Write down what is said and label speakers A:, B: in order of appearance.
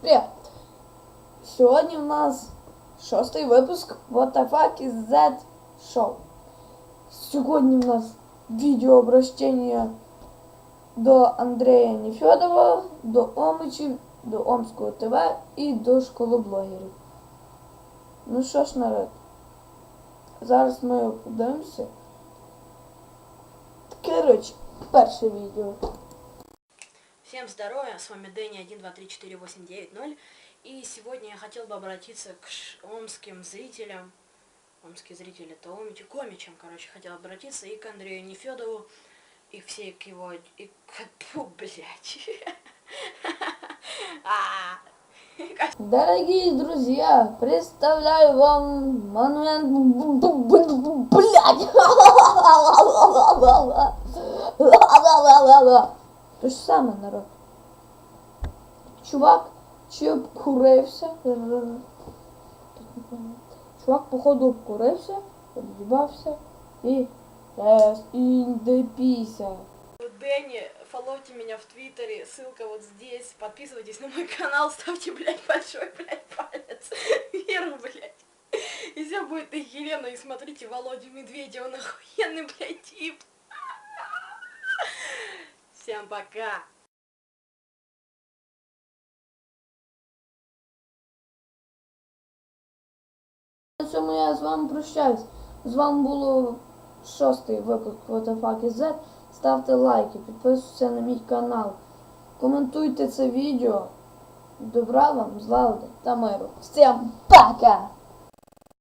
A: Привіт! Сьогодні в нас шостий випуск What the fuck is that show. Сьогодні в нас відеообращення до Андрея Нефьодова, до Омичів, до Омського ТВ і до школи блогерів. Ну що ж, народ, зараз ми подивимося. Коротше, перше відео.
B: Всем здоровья, с вами Дэнни 1234890 и сегодня я хотел бы обратиться к омским зрителям, омские зрители это омичи, комичам, короче, хотел обратиться и к Андрею Нефедову, и все к его, и к, Фу, блядь. А.
A: Дорогие друзья, представляю вам монумент... Блядь! То ж саме, народ. Чувак, чи обкурився. Чувак, походу, обкурився, об'їбався і... Rest in the pizza.
B: Дэнни, фоловьте меня в Твиттере, ссылка вот здесь, подписывайтесь на мой канал, ставьте, блядь, большой, блядь, палец вверх, блядь. И все будет охеренно, и смотрите Володю Медведя, он охуенный, блядь, тип. Всем пока.
A: На цьому я з вами прощаюсь. З вами було шостий випуск fuck is. Ставте лайки, підписуйтесь на мій канал. Коментуйте це відео. Добра вам, злагоди та миру. Всім пока!